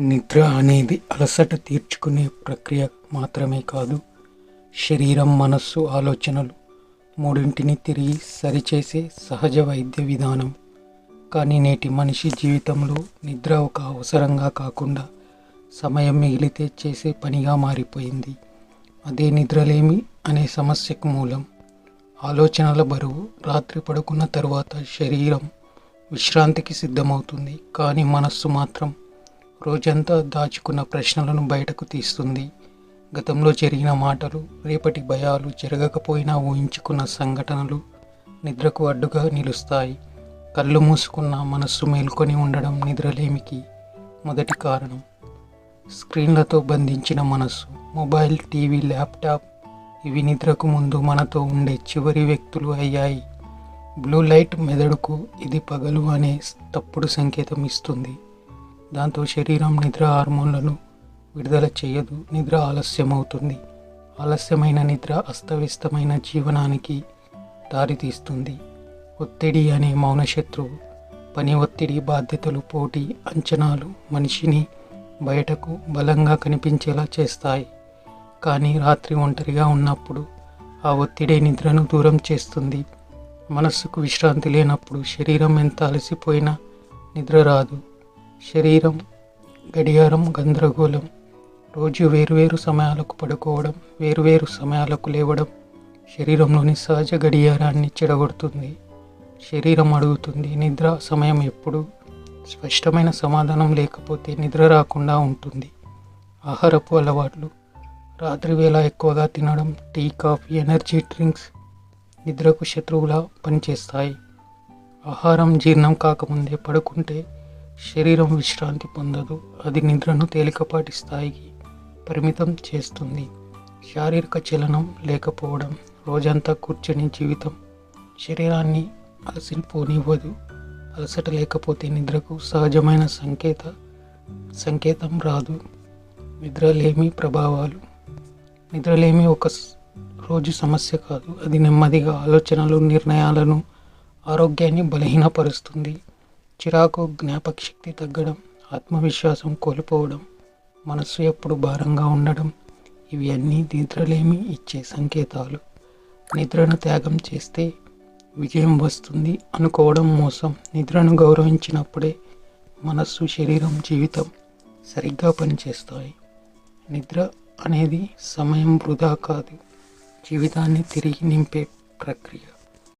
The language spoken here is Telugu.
నిద్ర అనేది అలసట తీర్చుకునే ప్రక్రియ మాత్రమే కాదు శరీరం మనస్సు ఆలోచనలు మూడింటిని తిరిగి సరిచేసే సహజ వైద్య విధానం. కానీ నేటి మనిషి జీవితంలో నిద్ర ఒక అవసరంగా కాకుండా సమయం మిగిలితే చేసే పనిగా మారిపోయింది. అదే నిద్రలేమి అనే సమస్యకు మూలం. ఆలోచనల బరువు రాత్రి పడుకున్న తరువాత శరీరం విశ్రాంతికి సిద్ధమవుతుంది కానీ మనస్సు మాత్రం రోజంతా దాచుకున్న ప్రశ్నలను బయటకు తీస్తుంది. గతంలో జరిగిన మాటలు రేపటి భయాలు జరగకపోయినా ఊహించుకున్న సంఘటనలు నిద్రకు అడ్డుగా నిలుస్తాయి. కళ్ళు మూసుకున్న మనస్సు మేల్కొని ఉండడం నిద్రలేమికి మొదటి కారణం. స్క్రీన్లతో బంధించిన మనస్సు మొబైల్ టీవీ ల్యాప్టాప్ ఇవి నిద్రకు ముందు మనతో ఉండే చివరి వ్యక్తులు అయ్యాయి. బ్లూ లైట్ మెదడుకు ఇది పగలు అనే తప్పుడు సంకేతం ఇస్తుంది. దాంతో శరీరం నిద్ర హార్మోన్లను విడుదల చేయదు నిద్ర ఆలస్యమవుతుంది. ఆలస్యమైన నిద్ర అస్తవ్యస్తమైన జీవనానికి దారితీస్తుంది. ఒత్తిడి అనే మౌనశత్రువు పని ఒత్తిడి బాధ్యతలు పోటీ అంచనాలు మనిషిని బయటకు బలంగా కనిపించేలా చేస్తాయి. కానీ రాత్రి ఒంటరిగా ఉన్నప్పుడు ఆ ఒత్తిడే నిద్రను దూరం చేస్తుంది. మనస్సుకు విశ్రాంతి లేనప్పుడు శరీరం ఎంత అలసిపోయినా నిద్ర రాదు. శరీరం గడియారం గందరగోళం రోజు వేరువేరు సమయాలకు పడుకోవడం వేరువేరు సమయాలకు లేవడం శరీరంలోని సహజ గడియారాన్ని చెడగొడుతుంది. శరీరం అడుగుతుంది నిద్ర సమయం ఎప్పుడు స్పష్టమైన సమాధానం లేకపోతే నిద్ర రాకుండా ఉంటుంది. ఆహారపు అలవాట్లు రాత్రి వేళ ఎక్కువగా తినడం టీ కాఫీ ఎనర్జీ డ్రింక్స్ నిద్రకు శత్రువులా పనిచేస్తాయి. ఆహారం జీర్ణం కాకముందే పడుకుంటే శరీరం విశ్రాంతి పొందదు. అది నిద్రను తేలికపాటి స్థాయికి పరిమితం చేస్తుంది. శారీరక చలనం లేకపోవడం రోజంతా కూర్చొని జీవితం శరీరాన్ని అలసిపోనివ్వదు. అలసట లేకపోతే నిద్రకు సహజమైన సంకేత సంకేతం రాదు. నిద్రలేమి ప్రభావాలు. నిద్రలేమి ఒక రోజు సమస్య కాదు. అది నెమ్మదిగా ఆలోచనలు నిర్ణయాలను ఆరోగ్యాన్ని బలహీనపరుస్తుంది. చిరాకు జ్ఞాపక శక్తి తగ్గడం ఆత్మవిశ్వాసం కోల్పోవడం మనస్సు ఎప్పుడు భారంగా ఉండడం ఇవి అన్నీ నిద్రలేమి ఇచ్చే సంకేతాలు. నిద్రను త్యాగం చేస్తే విజయం వస్తుంది అనుకోవడం మోసం. నిద్రను గౌరవించినప్పుడే మనస్సు శరీరం జీవితం సరిగ్గా పనిచేస్తాయి. నిద్ర అనేది సమయం వృధా కాదు. జీవితాన్ని తిరిగి నింపే ప్రక్రియ.